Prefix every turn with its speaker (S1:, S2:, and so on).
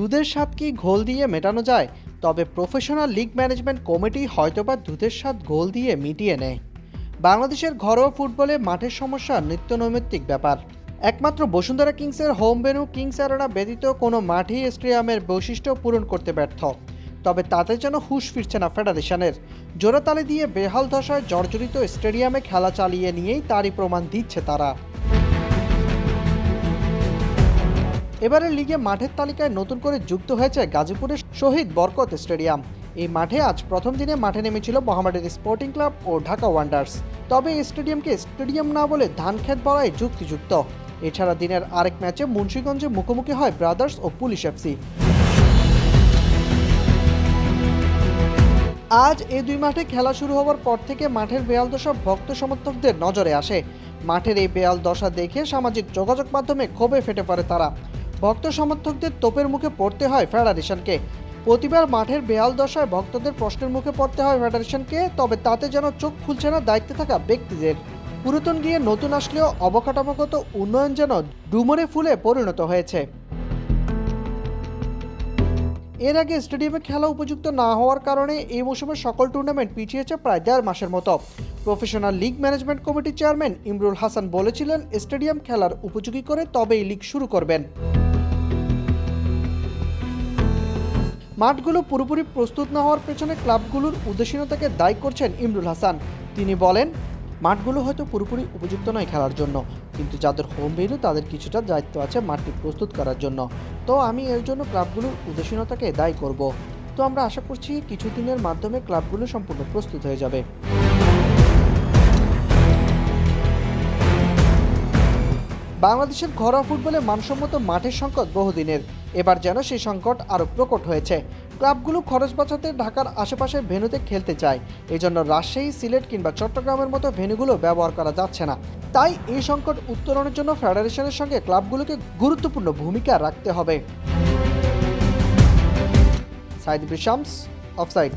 S1: দুধের স্বাদ কি ঘোল দিয়ে মেটানো যায়? তবে প্রফেশনাল লিগ ম্যানেজমেন্ট কমিটি হয়তোবা দুধের স্বাদ ঘোল দিয়ে মিটিয়ে নেয়। বাংলাদেশের ঘরোয়া ফুটবলে মাঠের সমস্যা নিত্য নৈমিত্তিক ব্যাপার। একমাত্র বসুন্ধরা কিংসের হোম ভেন্যু কিংস অ্যারেনা ব্যতীত কোনো মাঠই স্টেডিয়ামের বৈশিষ্ট্য পূরণ করতে ব্যর্থ। তবে তাতে যেন হুঁশ ফিরছে না ফেডারেশনের। জোড়াতালি দিয়ে বেহাল দশায় জর্জরিত স্টেডিয়ামে খেলা চালিয়ে নিয়েই তারই প্রমাণ দিচ্ছে তারা। এবারে লিগে মাঠের তালিকায় নতুন করে যুক্ত হয়েছে গাজীপুরের শহীদ বরকত স্টেডিয়াম। এই মাঠে আজ প্রথম দিনে মাঠে নেমেছিল মোহামেডান স্পোর্টিং ক্লাব ও ঢাকা ওয়ান্ডার্স। তবে এই স্টেডিয়ামকে স্টেডিয়াম না বলে ধানক্ষেত বলাই যুক্তিযুক্ত। এছাড়া দিনের আরেক ম্যাচে মুন্সিগঞ্জে মুখোমুখি হয় ব্রাদার্স ও পুলিশ এফসি আজ এই দুই মাঠে খেলা শুরু হওয়ার পর থেকে মাঠের বেয়াল দশা ভক্ত সমর্থকদের নজরে আসে। মাঠের এই বেয়াল দশা দেখে সামাজিক যোগাযোগ মাধ্যমে ক্ষোভে ফেটে পড়ে তারা। ভক্ত সমর্থকদের তোপের মুখে পড়তে হয় ফেডারেশনকে। প্রতিবার মাঠের বেহাল দশায় ভক্তদের প্রশ্নের মুখে পড়তে হয় ফেডারেশনকে, তবে তাতে যেন চোখ খুলছে না দায়িত্বে থাকা ব্যক্তিদের। পুরাতন গিয়ে নতুন আসলেও অবকাঠামোগত উন্নয়ন যেন ডুমরে ফুলে পরিণত হয়েছে। এর আগে স্টেডিয়ামে খেলা উপযুক্ত না হওয়ার কারণে এই মৌসুমের সকল টুর্নামেন্ট পিছিয়েছে প্রায় দেড় মাসের মতো। প্রফেশনাল লিগ ম্যানেজমেন্ট কমিটির চেয়ারম্যান ইমরুল হাসান বলেছিলেন, স্টেডিয়াম খেলার উপযোগী করে তবেই লিগ শুরু করবেন। মাঠগুলো পুরোপুরি প্রস্তুত না হওয়ার পেছনে ক্লাবগুলোর উদাসীনতাকে দায়ী করছেন ইমরুল হাসান। তিনি বলেন, মাঠগুলো হয়তো পুরোপুরি উপযুক্ত নয় খেলার জন্য, কিন্তু যাদের হোম ভেন্যু তাদের কিছুটা দায়িত্ব আছে মাঠটি প্রস্তুত করার জন্য। তো আমি এর জন্য ক্লাবগুলোর উদাসীনতাকে দায়ী করব। তো আমরা আশা করছি কিছুদিনের মাধ্যমে ক্লাবগুলো সম্পূর্ণ প্রস্তুত হয়ে যাবে। বাংলাদেশের ঘরোয়া ফুটবলে মানসম্মত মাঠের সংকট বহুদিনের। এবার যেন সেই সংকট আরও প্রকট হয়েছে। ক্লাবগুলো খরচ বাঁচাতে ঢাকার আশেপাশের ভেনুতে খেলতে চায়। এজন্য রাজশাহী, সিলেট কিংবা চট্টগ্রামের মতো ভেনুগুলো ব্যবহার করা যাচ্ছে না। তাই এই সংকট উত্তরণের জন্য ফেডারেশনের সঙ্গে ক্লাবগুলোকে গুরুত্বপূর্ণ ভূমিকা রাখতে হবে। সাইদ বিশামস অফসাইড।